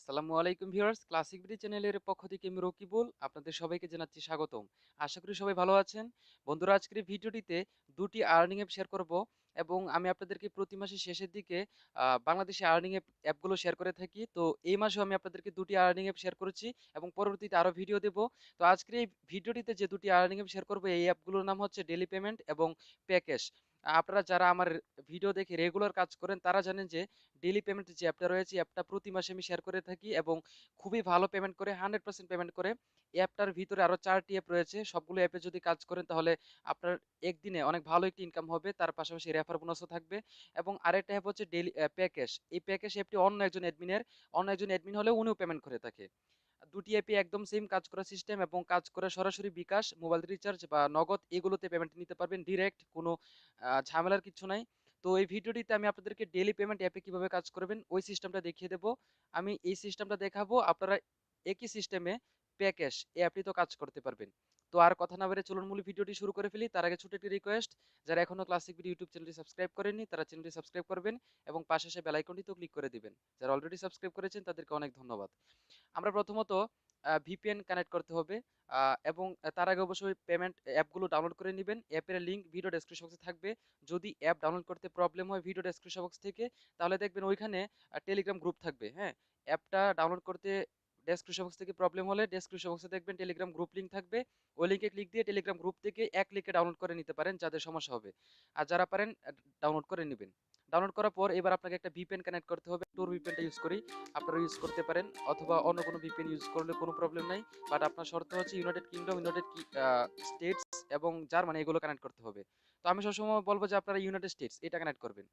আসসালামু আলাইকুম viewers. Classic BD চ্যানেলের পক্ষ থেকে আমি রকিবুল, আপনাদের সবাইকে জানাচ্ছি স্বাগতম। আশা করি সবাই ভালো আছেন। বন্ধুরা, আজকের ভিডিওটিতে দুটি আর্নিং অ্যাপ শেয়ার করব এবং আমি আপনাদেরকে প্রতি মাসের শেষের দিকে বাংলাদেশে আর্নিং অ্যাপ অ্যাপগুলো শেয়ার করে থাকি। তো এই মাসেও আমি আপনাদেরকে দুটি আর্নিং অ্যাপ শেয়ার করেছি এবং পরবর্তীতে আরও ভিডিও দেব। তো আজকের এই ভিডিওটিতে যে দুটি আর্নিং অ্যাপ শেয়ার করব, এই অ্যাপগুলোর নাম হচ্ছে ডেলি পেমেন্ট এবং প্যাকেজ আপনারা যারা আমার ভিডিও দেখে রেগুলার কাজ করেন, তারা জানেন যে ডেলি পেমেন্ট যে অ্যাপটা রয়েছে অ্যাপটা প্রতি মাসে আমি শেয়ার করে থাকি এবং খুবই ভালো পেমেন্ট করে হান্ড্রেড পার্সেন্ট পেমেন্ট করে। অ্যাপটার ভিতরে আরও চারটি অ্যাপ রয়েছে। সবগুলো অ্যাপে যদি কাজ করেন, তাহলে আপনার একদিনে অনেক ভালো একটি ইনকাম হবে। তার পাশাপাশি রেফার বোনাসও থাকবে। এবং আরেকটা অ্যাপ হচ্ছে ডেলি প্যাকেজ এই প্যাকেজ অ্যাপটি অন্য একজন অ্যাডমিনের অন্য একজন অ্যাডমিন হলেও উনিও পেমেন্ট করে থাকে। দুটি অ্যাপে একদম সেম কাজ করার সিস্টেম এবং কাজ করে সরাসরি বিকাশ মোবাইল রিচার্জ বা নগদ এগুলোতে পেমেন্ট নিতে পারবেন ডিরেক্ট কোনো ঝামেলার কিছু নাই। তো এই ভিডিওটিতে আমি আপনাদেরকে ডেলি পেমেন্ট অ্যাপে কীভাবে কাজ করবেন, ওই সিস্টেমটা দেখিয়ে দেবো। আমি এই সিস্টেমটা দেখাবো, আপনারা একই সিস্টেমে প্যাকেশ এই অ্যাপটি তো কাজ করতে পারবেন। তো আর কথা না বেড়ে চলুন মূল ভিডিওটি শুরু করে ফেলি। তার আগে ছোট একটি রিকোয়েস্ট যারা এখনও ক্লাসিক ভিডিও ইউটিউব চ্যানেলটি সাবস্ক্রাইব করেননি, তারা চ্যানেলটি সাবস্ক্রাইব করবেন এবং পাশে সে বেল আইকনটিতেও ক্লিক করে দিবেন। যারা অলরেডি সাবস্ক্রাইব করেছেন, তাদেরকে অনেক ধন্যবাদ। আমরা প্রথমত ভিপিএন কানেক্ট করতে হবে এবং তার আগে অবশ্যই পেমেন্ট অ্যাপগুলো ডাউনলোড করে নেবেন। অ্যাপের লিঙ্ক ভিডিও ডেসক্রিপশন বক্সে থাকবে। যদি অ্যাপ ডাউনলোড করতে প্রবলেম হয় ভিডিও ডেসক্রিপশন বক্স থেকে, তাহলে দেখবেন ওইখানে টেলিগ্রাম গ্রুপ থাকবে হ্যাঁ? অ্যাপটা ডাউনলোড করতে ডেসক্রিপশন বক্স থেকে প্রবলেম হলে ডেসক্রিপশন বক্সে দেখবেন টেলিগ্রাম গ্রুপ লিঙ্ক থাকবে। ওই লিঙ্কে ক্লিক দিয়ে টেলিগ্রাম গ্রুপ থেকে এক লিঙ্কে ডাউনলোড করে নিতে পারেন, যাদের সমস্যা হবে। আর যারা পারেন ডাউনলোড করে নেবেন। ডাউনলোড করার পর এবার আপনাকে একটা ভিপিএন কানেক্ট করতে হবে। টুর ভিপিএনটা ইউজ করি। আপনারা ইউজ করতে পারেন, অথবা অন্য কোনো ভিপিএন ইউজ করলে কোনো প্রবলেম নাই। বাট আপনার শর্ত হচ্ছে ইউনাইটেড কিংডম ইউনাইটেড স্টেটস এবং জার্মানি এগুলো কানেক্ট করতে হবে। তো আমি সবসময় বলব যে আপনারা ইউনাইটেড স্টেটস এটা কানেক্ট করবেন।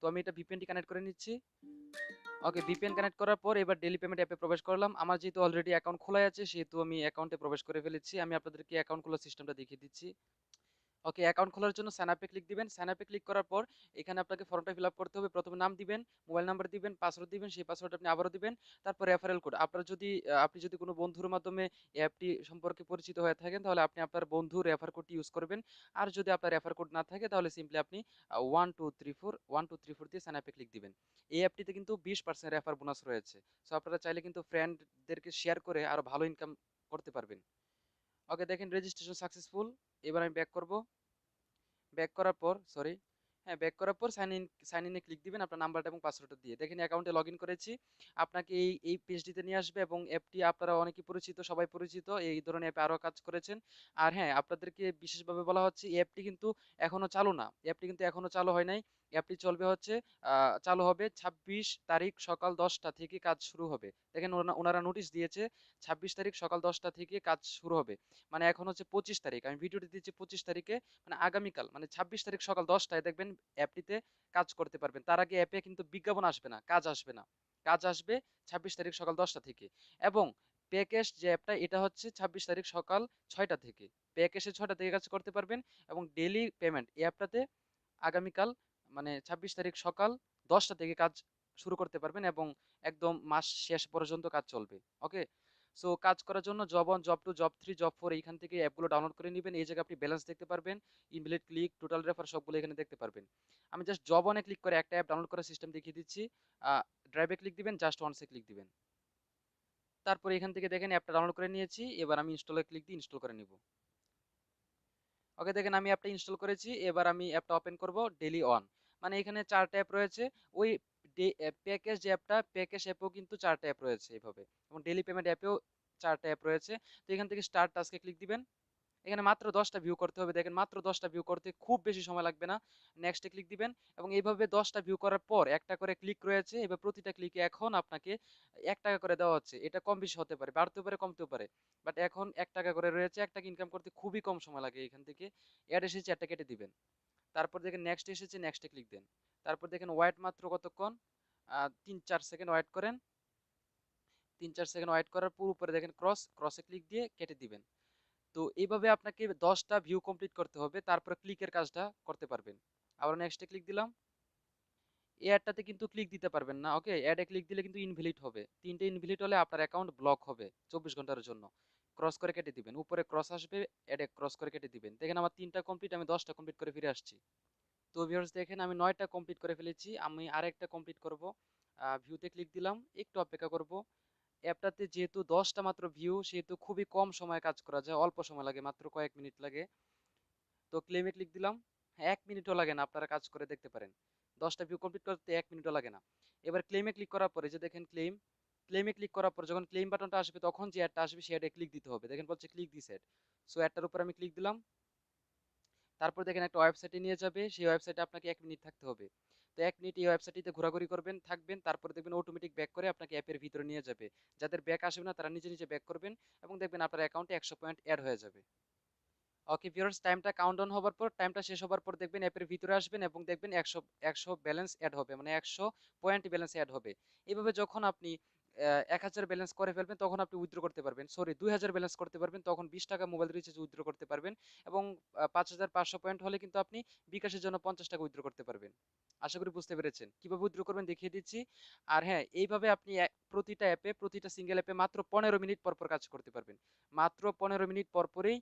তো আমি এটা ভিপিএনটি কানেক্ট করে নিচ্ছি। ওকে ভিপিএন কানেক্ট করার পর এবার ডেলি পেমেন্ট অ্যাপে প্রবেশ করলাম। আমার যেহেতু অলরেডি অ্যাকাউন্ট খোলা আছে, সেহেতু আমি অ্যাকাউন্টে প্রবেশ করে ফেলেছি। আমি আপনাদেরকে অ্যাকাউন্ট খোলার সিস্টেমটা দেখিয়ে দিচ্ছি। ওকে, অ্যাকাউন্ট খোলার জন্য সাইন আপে ক্লিক দিবেন। সাইন আপে ক্লিক করার পর এখানে আপনাকে ফর্মটা ফিল করতে হবে। প্রথমে নাম দিবেন মোবাইল নাম্বার দিবেন পাসওয়ার্ড দিবেন, সেই পাসওয়ার্ড আপনি আবারও দিবেন। তারপর রেফারেল কোড আপনার যদি আপনি যদি কোনো বন্ধুর মাধ্যমে অ্যাপটি সম্পর্কে পরিচিত হয়ে থাকেন, তাহলে আপনি আপনার বন্ধু রেফার কোডটি ইউজ করবেন। আর যদি আপনার রেফার কোড না থাকে, তাহলে সিম্পলি আপনি one two three four one two three four দিয়ে সাইন আপে ক্লিক দিবেন। এই অ্যাপটিতে কিন্তু বিশ পার্সেন্ট রেফার বোনাস রয়েছে। সো আপনারা চাইলে কিন্তু ফ্রেন্ডদেরকে শেয়ার করে আরও ভালো ইনকাম করতে পারবেন। ওকে দেখেন রেজিস্ট্রেশন সাকসেসফুল এবার আমি ব্যাক করব। ব্যাক করার পর সরি হ্যাঁ ব্যাক করার পর সাইন ইন সাইন ইনে ক্লিক দিবেন আপনার নাম্বারটা এবং পাসওয়ার্ডটা দিয়ে। দেখেন অ্যাকাউন্টে লগ করেছি। আপনাকে এই এই পেজটিতে নিয়ে আসবে এবং অ্যাপটি আপনারা অনেকেই পরিচিত, সবাই পরিচিত, এই ধরনের অ্যাপে আরও কাজ করেছেন। আর হ্যাঁ আপনাদেরকে বিশেষভাবে বলা হচ্ছে, এই অ্যাপটি কিন্তু এখনও চালু না। অ্যাপটি কিন্তু এখনও চালু হয় নাই। অ্যাপটি চলবে হচ্ছে চালু হবে ছাব্বিশ তারিখ সকাল দশটা থেকে কাজ শুরু হবে। দেখেন ওনা- ওনারা নোটিশ দিয়েছে ছাব্বিশ তারিখ সকাল দশটা থেকে কাজ শুরু হবে। মানে এখন হচ্ছে পঁচিশ তারিখ, আমি ভিডিওটি দিচ্ছি পঁচিশ তারিখে মানে আগামীকাল মানে ছাব্বিশ তারিখ সকাল দশটায় দেখবেন অ্যাপটিতে কাজ করতে পারবেন। তার আগে অ্যাপে কিন্তু বিজ্ঞাপন আসবে না, কাজ আসবে না। কাজ আসবে ছাব্বিশ তারিখ সকাল দশটা থেকে। এবং প্যাকেজ যে অ্যাপটা এটা হচ্ছে ছাব্বিশ তারিখ সকাল ছয়টা থেকে। প্যাকেজে ছয়টা থেকে কাজ করতে পারবেন এবং ডেলি পেমেন্ট এই অ্যাপটাতে আগামীকাল মানে ছাব্বিশ তারিখ সকাল দশটা থেকে কাজ শুরু করতে পারবেন এবং একদম মাস শেষ পর্যন্ত কাজ চলবে ওকে সো কাজ করার জন্য job one job two job three job four এইখান থেকে অ্যাপগুলো ডাউনলোড করে নেবেন। এই জায়গায় আপনি ব্যালেন্স দেখতে পারবেন। ইনভ্যালিড ক্লিক টোটাল রেফার সবগুলো এখানে দেখতে পারবেন। আমি জাস্ট জব ওয়ানে ক্লিক করে একটা অ্যাপ ডাউনলোড করার সিস্টেম দেখিয়ে দিচ্ছি। ড্রাইভে ক্লিক দিবেন জাস্ট ওয়ান্সে ক্লিক দিবেন। তারপরে এখান থেকে দেখেন অ্যাপটা ডাউনলোড করে নিয়েছি। এবার আমি ইনস্টলে ক্লিক দিয়ে ইনস্টল করে নিব। ওকে দেখেন আমি অ্যাপটা ইনস্টল করেছি। এবার আমি অ্যাপটা ওপেন করব ডেলি অন মানে এখানে চারটা অ্যাপ রয়েছে। ওই প্যাকেজ অ্যাপটা, প্যাকেজ অ্যাপেও কিন্তু চারটা অ্যাপ রয়েছে এইভাবে। এবং ডেলি পেমেন্ট অ্যাপেও চারটা অ্যাপ রয়েছে। তো এখান থেকে স্টার্ট টাস্কে ক্লিক দিবেন। এখানে মাত্র দশটা ভিউ করতে হবে। দেখেন মাত্র দশটা ভিউ করতে খুব বেশি সময় লাগবে না। নেক্সটে ক্লিক দিবেন এবং এইভাবে দশটা ভিউ করার পর একটা করে ক্লিক রয়েছে। এবার প্রতিটা ক্লিকে এখন আপনাকে এক টাকা করে দেওয়া হচ্ছে। এটা কম বেশি হতে পারে, বাড়তেও পারে, কমতেও পারে। বাট এখন এক টাকা করে রয়েছে। এক টাকা ইনকাম করতে খুবই কম সময় লাগে এখান থেকে। অ্যাড এসেছে, একটা কেটে দিবেন। তারপর দেখেন নেক্সট এসেছে নেক্সটে ক্লিক দেন। তারপর দেখেন ওয়েট মাত্র কতক্ষণ? তিন চার সেকেন্ড ওয়েট করেন। তিন চার সেকেন্ড ওয়েট করার পর উপরে দেখেন ক্রস ক্রসে ক্লিক দিয়ে কেটে দিবেন। তো এইভাবে আপনাকে দশটা ভিউ কমপ্লিট করতে হবে, তারপরে ক্লিকের কাজটা করতে পারবেন। আবার নেক্সটে ক্লিক দিলাম। এই অ্যাডটাতে কিন্তু ক্লিক দিতে পারবেন না ওকে অ্যাডে ক্লিক দিলে কিন্তু ইনভ্যালিড হবে। তিনটে ইনভ্যালিড হলে আপনার অ্যাকাউন্ট ব্লক হবে চব্বিশ ঘণ্টার জন্য। ক্রস করে কেটে দিবেন। উপরে ক্রস আসবে অ্যাডে ক্রস করে কেটে দিবেন। দেখেন আমার তিনটা কমপ্লিট আমি দশটা কমপ্লিট করে ফিরে আসছি। তো ভিউয়ার্স দেখেন, আমি নয়টা কমপ্লিট করে ফেলেছি। আমি আরেকটা কমপ্লিট করব। ভিউতে ক্লিক দিলাম, একটু অপেক্ষা করব। অ্যাপটাতে যেহেতু দশটা মাত্র ভিউ সেহেতু খুবই কম সময়ে কাজ করা যায়, অল্প সময় লাগে, মাত্র কয়েক মিনিট লাগে। তো ক্লেমে ক্লিক দিলাম, এক মিনিটও লাগে না আপনারা কাজ করে দেখতে পারেন। দশটা ভিউ কমপ্লিট করতে এক মিনিটও লাগে না। এবার ক্লেমে ক্লিক করার পরে যে দেখেন ক্লেম ক্লেমে ক্লিক করার পর যখন ক্লেম বাটনটা আসবে, তখন যে অ্যাডটা আসবে, সেই অ্যাডে ক্লিক দিতে হবে। দেখেন বলছে ক্লিক দিস অ্যাড সো অ্যাডটার উপর আমি ক্লিক দিলাম। তারপর দেখেন একটা ওয়েবসাইটে নিয়ে যাবে। সেই ওয়েবসাইটে আপনাকে এক মিনিট থাকতে হবে। তো এক মিনিট এই ওয়েবসাইটটিতে ঘোরাঘুরি করবেন, থাকবেন, তারপরে দেখবেন অটোমেটিক ব্যাক করে আপনাকে অ্যাপের ভিতরে নিয়ে যাবে। যাদের ব্যাক আসবে না, তারা নিজে নিজে ব্যাক করবেন এবং দেখবেন আপনার অ্যাকাউন্টে একশো পয়েন্ট অ্যাড হয়ে যাবে। ওকে ভিউয়ার্স টাইমটা কাউন্ট ডাউন হওয়ার পর টাইমটা শেষ হওয়ার পর দেখবেন অ্যাপের ভিতরে আসবেন এবং দেখবেন একশো একশো ব্যালেন্স অ্যাড হবে। মানে একশো পয়েন্ট ব্যালেন্স অ্যাড হবে। এইভাবে যখন আপনি এক হাজার ব্যালেন্স করে ফেলবেন, তখন আপনি উইথড্র করতে পারবেন। সরি দুই হাজার ব্যালেন্স করতে পারবেন, তখন বিশ টাকা মোবাইল রিচার্জ উইথড্র করতে পারবেন এবং পাঁচ হাজার পাঁচশো পয়েন্ট হলে কিন্তু আপনি বিকাশের জন্য পঞ্চাশ টাকা উইথড্র করতে পারবেন। আশা করি বুঝতে পেরেছেন। কীভাবে উইথড্র করবেন দেখিয়ে দিচ্ছি। আর হ্যাঁ এইভাবে আপনি প্রতিটা অ্যাপে প্রতিটা সিঙ্গেল অ্যাপে মাত্র পনেরো মিনিট পর পর কাজ করতে পারবেন। মাত্র পনেরো মিনিট পর পরেই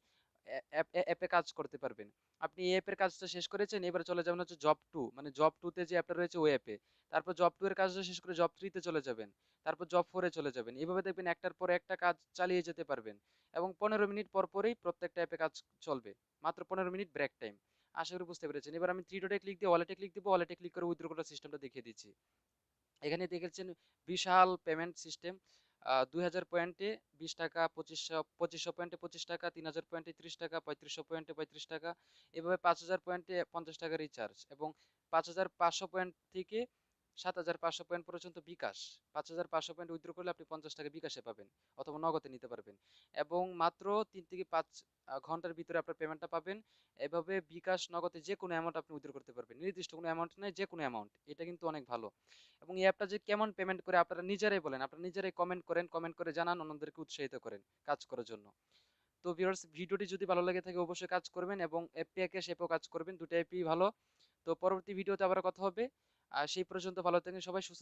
অ্যাপে কাজ করতে পারবেন। আপনি এই অ্যাপের কাজটা শেষ করেছেন, এবার চলে যাবেন হচ্ছে জব টু মানে জব টুতে যে অ্যাপটা রয়েছে ওই অ্যাপে তারপর জব টু এর কাজটা শেষ করে জব থ্রিতে চলে যাবেন। তারপর জব ফোরে চলে যাবেন। এইভাবে দেখবেন একটার পর একটা কাজ চালিয়ে যেতে পারবেন এবং পনেরো মিনিট পর পরেই প্রত্যেকটা অ্যাপে কাজ চলবে। মাত্র পনেরো মিনিট ব্রেক টাইম আশা করি বুঝতে পেরেছেন। এবার আমি থ্রি ডটে ক্লিক দিয়ে ওয়ালেটে ক্লিক দিব ওয়ালেটে ক্লিক করে উইথড্র করার সিস্টেমটা দেখিয়ে দিচ্ছি। এখানে দেখেছেন বিশাল পেমেন্ট সিস্টেম দুই হাজার পয়েন্টে বিশ টাকা, পঁচিশশো পঁচিশশো পয়েন্টে পঁচিশ টাকা তিন হাজার পয়েন্টে ত্রিশ টাকা, পঁয়ত্রিশশো পয়েন্টে পঁয়ত্রিশ টাকা। এভাবে পাঁচ হাজার পয়েন্টে পঞ্চাশ টাকা রিচার্জ এবং পাঁচ হাজার পাঁচশো পয়েন্ট থেকে সাত হাজার পাঁচশো পয়েন্ট পর্যন্ত বিকাশ। পাঁচ হাজার পাঁচশো পয়েন্ট উইথড্র করলে আপনি পঞ্চাশ টাকা বিকাশে পাবেন অথবা নগদে নিতে পারবেন। এবং মাত্র তিন থেকে পাঁচ ঘণ্টার ভিতরে আপনার পেমেন্টটা পাবেন। এভাবে বিকাশ, নগদে যে কোনো অ্যামাউন্ট আপনি উইথড্র করতে পারবেন। নির্দিষ্ট কোনো অ্যামাউন্ট নেই, যে কোনো অ্যামাউন্ট এটা কিন্তু অনেক ভালো। এবং এই অ্যাপটা যে কেমন পেমেন্ট করে আপনারা নিজেরাই বলেন, আপনারা নিজেরাই কমেন্ট করেন কমেন্ট করে জানান, অন্যদেরকে উৎসাহিত করেন কাজ করার জন্য। তো ভিউয়ার্স ভিডিওটি যদি ভালো লাগে থাকে অবশ্যই কাজ করবেন এবং অ্যাপ প্যাকেজ অ্যাপেও কাজ করবেন। দুটো অ্যাপই ভালো। তো পরবর্তী ভিডিওতে আবার কথা হবে। সেই পর্যন্ত ভালো থাকেন সবাই সুস্থ